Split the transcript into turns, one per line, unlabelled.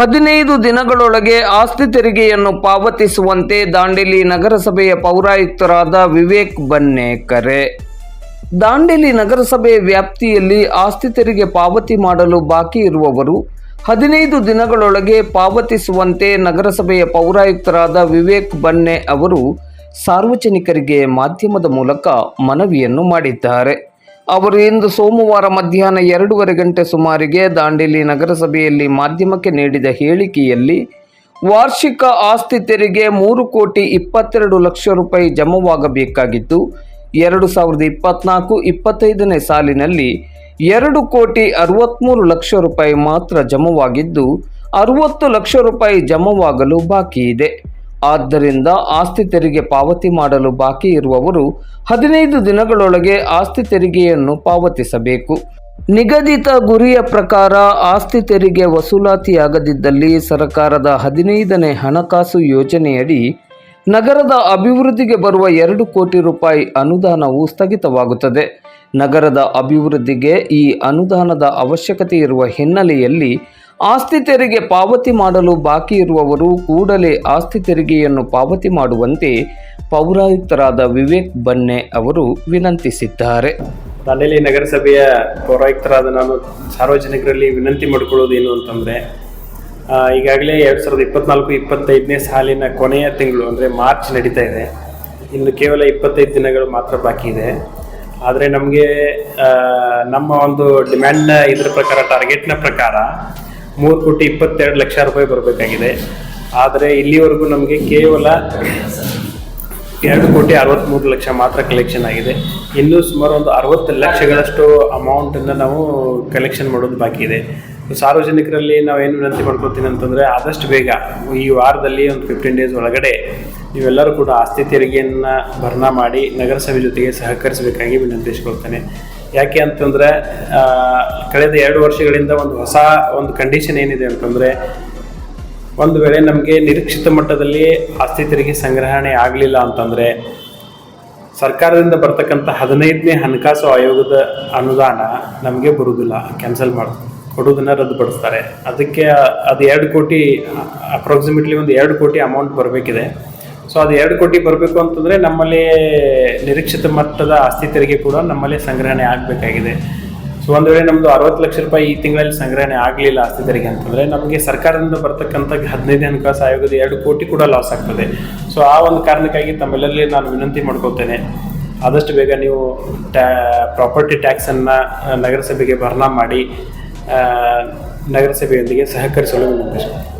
ಹದಿನೈದು ದಿನಗಳೊಳಗೆ ಆಸ್ತಿ ತೆರಿಗೆಯನ್ನು ಪಾವತಿಸುವಂತೆ ದಾಂಡೇಲಿ ನಗರಸಭೆಯ ಪೌರಾಯುಕ್ತರಾದ ವಿವೇಕ್ ಬನ್ನೇಕರೆ. ದಾಂಡೇಲಿ ನಗರಸಭೆ ವ್ಯಾಪ್ತಿಯಲ್ಲಿ ಆಸ್ತಿ ತೆರಿಗೆ ಪಾವತಿ ಮಾಡಲು ಬಾಕಿ ಇರುವವರು ಹದಿನೈದು ದಿನಗಳೊಳಗೆ ಪಾವತಿಸುವಂತೆ ನಗರಸಭೆಯ ಪೌರಾಯುಕ್ತರಾದ ವಿವೇಕ್ ಬನ್ನೆ ಅವರು ಸಾರ್ವಜನಿಕರಿಗೆ ಮಾಧ್ಯಮದ ಮೂಲಕ ಮನವಿಯನ್ನು ಮಾಡಿದ್ದಾರೆ. ಅವರು ಇಂದು ಸೋಮವಾರ ಮಧ್ಯಾಹ್ನ ಎರಡೂವರೆ ಗಂಟೆ ಸುಮಾರಿಗೆ ದಾಂಡೇಲಿ ನಗರಸಭೆಯಲ್ಲಿ ಮಾಧ್ಯಮಕ್ಕೆ ನೀಡಿದ ಹೇಳಿಕೆಯಲ್ಲಿ ವಾರ್ಷಿಕ ಆಸ್ತಿ ತೆರಿಗೆ ಮೂರು ಕೋಟಿ ಇಪ್ಪತ್ತೆರಡು ಲಕ್ಷ ರೂಪಾಯಿ ಜಮವಾಗಬೇಕಾಗಿದ್ದು ಎರಡು ಸಾವಿರದ ಇಪ್ಪತ್ನಾಲ್ಕು ಇಪ್ಪತ್ತೈದನೇ ಸಾಲಿನಲ್ಲಿ ಎರಡು ಕೋಟಿ ಅರವತ್ತ್ಮೂರು ಲಕ್ಷ ರೂಪಾಯಿ ಮಾತ್ರ ಜಮವಾಗಿದ್ದು, ಅರುವತ್ತು ಲಕ್ಷ ರೂಪಾಯಿ ಜಮವಾಗಲು ಬಾಕಿ ಇದೆ ಆದ್ದರಿಂದ ಆಸ್ತಿ ತೆರಿಗೆ ಪಾವತಿ ಮಾಡಲು ಬಾಕಿ ಇರುವವರು ಹದಿನೈದು ದಿನಗಳೊಳಗೆ ಆಸ್ತಿ ತೆರಿಗೆಯನ್ನು ಪಾವತಿಸಬೇಕು. ನಿಗದಿತ ಗುರಿಯ ಪ್ರಕಾರ ಆಸ್ತಿ ತೆರಿಗೆ ವಸೂಲಾತಿಯಾಗದಿದ್ದಲ್ಲಿ ಸರ್ಕಾರದ ಹದಿನೈದನೇ ಹಣಕಾಸು ಯೋಜನೆಯಡಿ ನಗರದ ಅಭಿವೃದ್ಧಿಗೆ ಬರುವ ಎರಡು ಕೋಟಿ ರೂಪಾಯಿ ಅನುದಾನವು ಸ್ಥಗಿತವಾಗುತ್ತದೆ. ನಗರದ ಅಭಿವೃದ್ಧಿಗೆ ಈ ಅನುದಾನದ ಅವಶ್ಯಕತೆ ಇರುವ ಹಿನ್ನೆಲೆಯಲ್ಲಿ ಆಸ್ತಿ ತೆರಿಗೆ ಪಾವತಿ ಮಾಡಲು ಬಾಕಿ ಇರುವವರು ಕೂಡಲೇ ಆಸ್ತಿ ತೆರಿಗೆಯನ್ನು ಪಾವತಿ ಮಾಡುವಂತೆ ಪೌರಾಯುಕ್ತರಾದ ವಿವೇಕ್ ಬನ್ನೆ ಅವರು ವಿನಂತಿಸಿದ್ದಾರೆ.
ದಾಂಡೇಲಿ ನಗರಸಭೆಯ ಪೌರಾಯುಕ್ತರಾದ ನಾನು ಸಾರ್ವಜನಿಕರಲ್ಲಿ ವಿನಂತಿ ಮಾಡಿಕೊಳ್ಳೋದು ಏನು ಅಂತಂದರೆ ಈಗಾಗಲೇ ಎರಡು ಸಾವಿರದ ಇಪ್ಪತ್ನಾಲ್ಕು ಇಪ್ಪತ್ತೈದನೇ ಸಾಲಿನ ಕೊನೆಯ ತಿಂಗಳು, ಅಂದರೆ ಮಾರ್ಚ್ ನಡೀತಾ ಇದೆ. ಇನ್ನು ಕೇವಲ ಇಪ್ಪತ್ತೈದು ದಿನಗಳು ಮಾತ್ರ ಬಾಕಿ ಇದೆ. ಆದರೆ ನಮಗೆ ನಮ್ಮ ಒಂದು ಡಿಮ್ಯಾಂಡ್ನ ಇದರ ಪ್ರಕಾರ, ಟಾರ್ಗೆಟ್ನ ಪ್ರಕಾರ ಮೂರು ಕೋಟಿ ಇಪ್ಪತ್ತೆರಡು ಲಕ್ಷ ರೂಪಾಯಿ ಬರಬೇಕಾಗಿದೆ. ಆದರೆ ಇಲ್ಲಿವರೆಗೂ ನಮಗೆ ಕೇವಲ ಎರಡು ಕೋಟಿ ಅರವತ್ತ್ಮೂರು ಲಕ್ಷ ಮಾತ್ರ ಕಲೆಕ್ಷನ್ ಆಗಿದೆ. ಇನ್ನೂ ಸುಮಾರು ಒಂದು ಅರವತ್ತು ಲಕ್ಷಗಳಷ್ಟು ಅಮೌಂಟನ್ನು ನಾವು ಕಲೆಕ್ಷನ್ ಮಾಡೋದು ಬಾಕಿ ಇದೆ. ಸಾರ್ವಜನಿಕರಲ್ಲಿ ಏನು ವಿನಂತಿ ಮಾಡ್ಕೊತೀನಿ ಅಂತಂದರೆ ಆದಷ್ಟು ಬೇಗ ಈ ವಾರದಲ್ಲಿ ಒಂದು ಫಿಫ್ಟೀನ್ ಡೇಸ್ ಒಳಗಡೆ ನೀವೆಲ್ಲರೂ ಕೂಡ ಆಸ್ತಿ ತೆರಿಗೆಯನ್ನು ಭರ್ನಾ ಮಾಡಿ ನಗರಸಭೆ ಜೊತೆಗೆ ಸಹಕರಿಸಬೇಕಾಗಿ ವಿನಂತಿಸ್ಕೊಳ್ತೇನೆ. ಯಾಕೆ ಅಂತಂದರೆ ಕಳೆದ ಎರಡು ವರ್ಷಗಳಿಂದ ಒಂದು ಹೊಸ ಒಂದು ಕಂಡೀಷನ್ ಏನಿದೆ ಅಂತಂದರೆ, ಒಂದು ವೇಳೆ ನಮಗೆ ನಿರೀಕ್ಷಿತ ಮಟ್ಟದಲ್ಲಿ ಆಸ್ತಿ ತೆರಿಗೆ ಸಂಗ್ರಹಣೆ ಆಗಲಿಲ್ಲ ಅಂತಂದರೆ, ಸರ್ಕಾರದಿಂದ ಬರ್ತಕ್ಕಂಥ ಹದಿನೈದನೇ ಹಣಕಾಸು ಆಯೋಗದ ಅನುದಾನ ನಮಗೆ ಬರುವುದಿಲ್ಲ ಕ್ಯಾನ್ಸಲ್ ಮಾಡಿ ಕೊಡೋದನ್ನು ರದ್ದುಪಡಿಸ್ತಾರೆ. ಅದಕ್ಕೆ ಅದು ಎರಡು ಕೋಟಿ, ಅಪ್ರಾಕ್ಸಿಮೇಟ್ಲಿ ಒಂದು ಎರಡು ಕೋಟಿ ಅಮೌಂಟ್ ಬರಬೇಕಿದೆ. ಸೊ ಅದು ಎರಡು ಕೋಟಿ ಬರಬೇಕು ಅಂತಂದರೆ ನಮ್ಮಲ್ಲಿ ನಿರೀಕ್ಷಿತ ಮಟ್ಟದ ಆಸ್ತಿ ತೆರಿಗೆ ಕೂಡ ನಮ್ಮಲ್ಲಿ ಸಂಗ್ರಹಣೆ ಆಗಬೇಕಾಗಿದೆ. ಸೊ ಒಂದು ವೇಳೆ ನಮ್ಮದು ಅರವತ್ತು ಲಕ್ಷ ರೂಪಾಯಿ ಈ ತಿಂಗಳಲ್ಲಿ ಸಂಗ್ರಹಣೆ ಆಗಲಿಲ್ಲ ಆಸ್ತಿ ತೆರಿಗೆ ಅಂತಂದರೆ ನಮಗೆ ಸರ್ಕಾರದಿಂದ ಬರ್ತಕ್ಕಂಥ ಹದಿನೈದು ಹಣಕಾಸು ಆಯೋಗದ ಎರಡು ಕೋಟಿ ಕೂಡ ಲಾಸ್ ಆಗ್ತದೆ. ಸೊ ಆ ಒಂದು ಕಾರಣಕ್ಕಾಗಿ ತಮ್ಮೆಲ್ಲರಲ್ಲಿ ನಾನು ವಿನಂತಿ ಮಾಡ್ಕೋತೇನೆ ಆದಷ್ಟು ಬೇಗ ನೀವು ಟ್ಯಾ ಪ್ರಾಪರ್ಟಿ ಟ್ಯಾಕ್ಸನ್ನು ನಗರಸಭೆಗೆ ಭರ್ನಾ ಮಾಡಿ ನಗರಸಭೆಯೊಂದಿಗೆ ಸಹಕರಿಸಲು ವಿನಂತಿಸುತ್ತೇನೆ